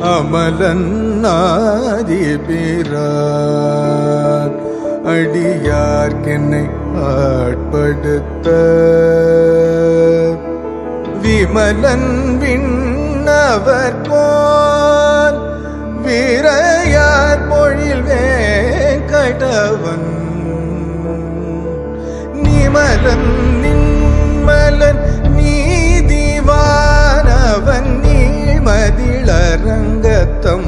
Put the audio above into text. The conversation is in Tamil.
அமலன் நாதி பிறார் அடியார்கென்னை ஆட்படுத்த. விமலன் விண்ணவர் போல் வீரையார் பொழில் வேங்கடவன். நிமலன் ரங்கத்தம்